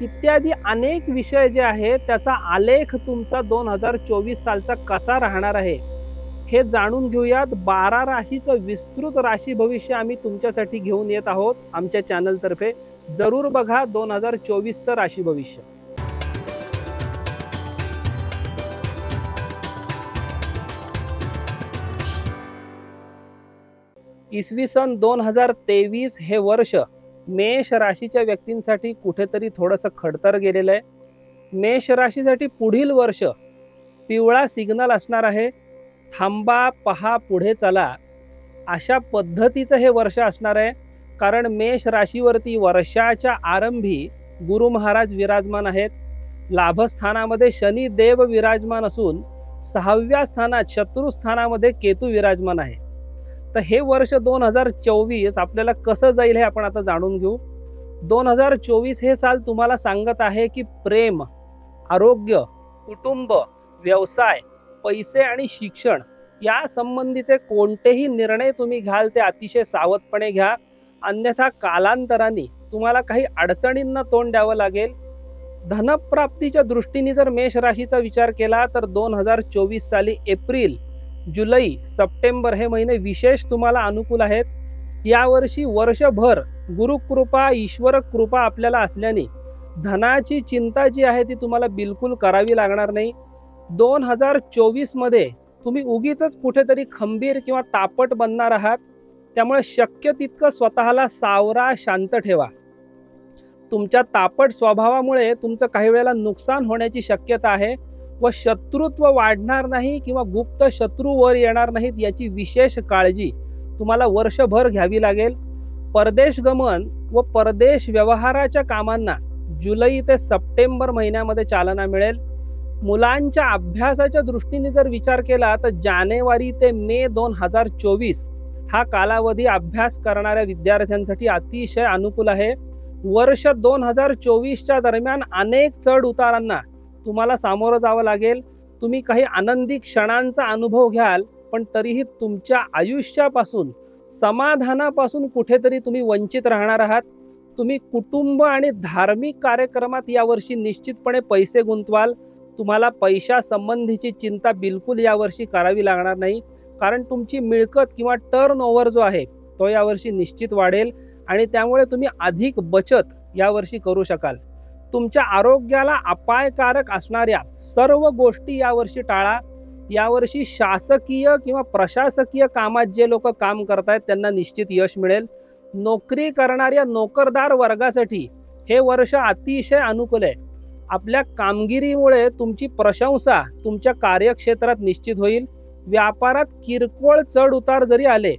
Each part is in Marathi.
इत्यादी अनेक विषय जे आहेत त्याचा आलेख तुमचा दोन हजार चोवीस सालचा कसा राहणार आहे? हे जाणून घेऊयात. बारा राशीचं विस्तृत राशी भविष्य आम्ही तुमच्यासाठी घेऊन येत आहोत आमच्या चॅनलतर्फे. जरूर बघा दोन हजार चोवीसचं राशी भविष्य. इसवी सन दोन हजार तेवीस हे वर्ष मेष राशीच्या व्यक्तींसाठी कुठेतरी थोडंसं खडतर गेलेलं आहे. मेष राशीसाठी पुढील वर्ष पिवळा सिग्नल असणार आहे. थांबा पहा पुढे चला. अशा पद्धतीचं हे वर्ष असणार आहे. कारण मेष राशीवरती वर्षाच्या आरंभी गुरु महाराज विराजमान आहेत. लाभस्थानामध्ये शनी देव विराजमान असून सहाव्या स्थानात शत्रुस्थानामध्ये केतू विराजमान आहे. तर हे वर्ष दोन हजार चोवीस आपल्याला कसं जाईल हे आपण आता जाणून घेऊ. दोन हजार चोवीस हे साल तुम्हाला सांगत आहे की प्रेम आरोग्य कुटुंब व्यवसाय पैसे आणि शिक्षण या संबंधीचे कोणतेही निर्णय तुम्ही घ्याल ते अतिशय सावधपणे घ्या. अन्यथा कालांतराने तुम्हाला काही अडचणींना तोंड द्यावं लागेल. धनप्राप्तीच्या दृष्टीने जर मेष राशीचा विचार केला तर दोन हजार चोवीस साली एप्रिल जुलै सप्टेंबर हे महिने विशेष तुम्हाला अनुकूल आहेत. यावर्षी वर्षभर गुरुकृपा ईश्वर कृपा आपल्याला असल्याने धनाची चिंता जी आहे ती तुम्हाला बिलकुल करावी लागणार नाही. दोन हजार चोवीसमध्ये तुम्ही उगीच कुठेतरी खंबीर किंवा तापट बनणार आहात. त्यामुळे शक्य तितकं स्वतःला सावरा शांत ठेवा. तुमच्या तापट स्वभावामुळे तुमचं काही वेळेला नुकसान होण्याची शक्यता आहे. व शत्रुत्व वाढणार नाही किंवा गुप्त शत्रू वर येणार नाहीत याची विशेष काळजी तुम्हाला वर्षभर घ्यावी लागेल. परदेश गमन व परदेश व्यवहाराच्या कामांना जुलै ते सप्टेंबर महिन्यामध्ये चालना मिळेल. मुलांच्या अभ्यासाच्या दृष्टीने जर विचार केला तर जानेवारी ते मे दोन हजार चोवीस हा कालावधी अभ्यास करणाऱ्या विद्यार्थ्यांसाठी अतिशय अनुकूल आहे. वर्ष दोन हजार चोवीसच्या दरम्यान अनेक चढ उतारांना तुम्हाला सामोरं जावं लागेल. तुम्ही काही आनंदी क्षणांचा अनुभव घ्याल पण तरीही तुमच्या आयुष्यापासून समाधानापासून कुठेतरी तुम्ही वंचित राहणार आहात. तुम्ही कुटुंब आणि धार्मिक कार्यक्रमात यावर्षी निश्चितपणे पैसे गुंतवाल. तुम्हाला पैशासंबंधीची चिंता बिलकुल यावर्षी करावी लागणार नाही. कारण तुमची मिळकत किंवा टर्न ओव्हर जो आहे तो यावर्षी निश्चित वाढेल आणि त्यामुळे तुम्ही अधिक बचत यावर्षी करू शकाल. तुमच्या आरोग्याला अपायकारक असणाऱ्या सर्व गोष्टी यावर्षी टाळा. यावर्षी शासकीय किंवा प्रशासकीय कामात जे लोक काम करतायत त्यांना निश्चित यश मिळेल. नोकरी करणाऱ्या नोकरदार वर्गासाठी हे वर्ष अतिशय अनुकूल आहे. आपल्या कामगिरीमुळे तुमची प्रशंसा तुमच्या कार्यक्षेत्रात निश्चित होईल. व्यापारात किरकोळ चढ उतार जरी आले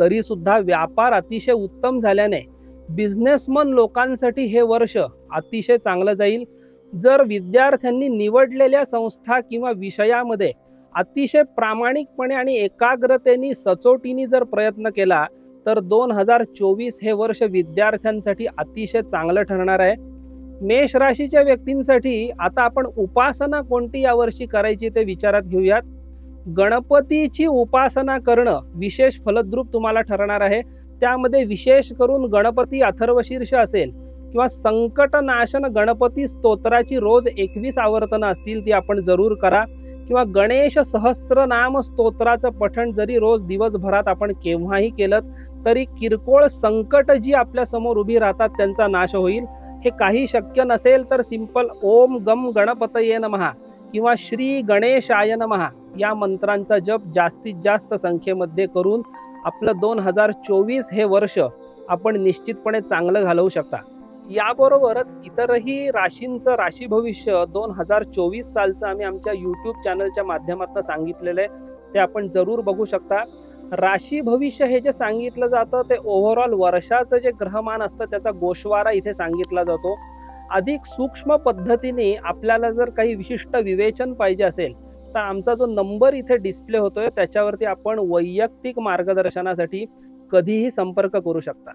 तरीसुद्धा व्यापार अतिशय उत्तम झाल्याने बिझनेसमन लोकांसाठी हे वर्ष अतिशय चांगलं जाईल. जर विद्यार्थ्यांनी निवडलेल्या संस्था किंवा विषयामध्ये अतिशय प्रामाणिकपणे आणि एकाग्रतेने सचोटीने जर प्रयत्न केला तर दोन हजार चोवीस हे वर्ष विद्यार्थ्यांसाठी अतिशय चांगलं ठरणार आहे. मेष राशीच्या व्यक्तींसाठी आता आपण उपासना कोणती यावर्षी करायची ते विचारात घेऊयात. गणपतीची उपासना करणं विशेष फलद्रूप तुम्हाला ठरणार आहे. त्यामध्ये विशेष करून गणपती अथर्वशीर्ष असेल किंवा संकटनाशन गणपती स्तोत्राची रोज एकवीस आवर्तनं असतील ती आपण जरूर करा. किंवा गणेश सहस्रनाम स्तोत्राचं पठण जरी रोज दिवसभरात आपण केव्हाही केलं तरी किरकोळ संकट जी आपल्यासमोर उभी राहतात त्यांचा नाश होईल. हे काही शक्य नसेल तर सिंपल ओम गम गणपतये महा किंवा श्री गणेशाय महा या मंत्रांचा जप जास्तीत जास्त संख्येमध्ये करून आपलं दोन हजार चोवीस हे वर्ष आपण निश्चितपणे चांगलं घालवू शकता. याबरोबरच इतरही राशींचं राशी भविष्य दोन हजार चोवीस सालचं आम्ही आमच्या यूट्यूब चॅनलच्या माध्यमातून सांगितलेलं आहे. ते आपण जरूर बघू शकता. राशी भविष्य हे जे सांगितलं जातं ते ओव्हरऑल वर्षाचं जे ग्रहमान असतं त्याचा गोशवारा इथे सांगितला जातो. अधिक सूक्ष्म पद्धतीने आपल्याला जर काही विशिष्ट विवेचन पाहिजे असेल तर आमचा जो नंबर इथे डिस्प्ले होतोय त्याच्यावरती आपण वैयक्तिक मार्गदर्शनासाठी कधीही संपर्क करू शकता.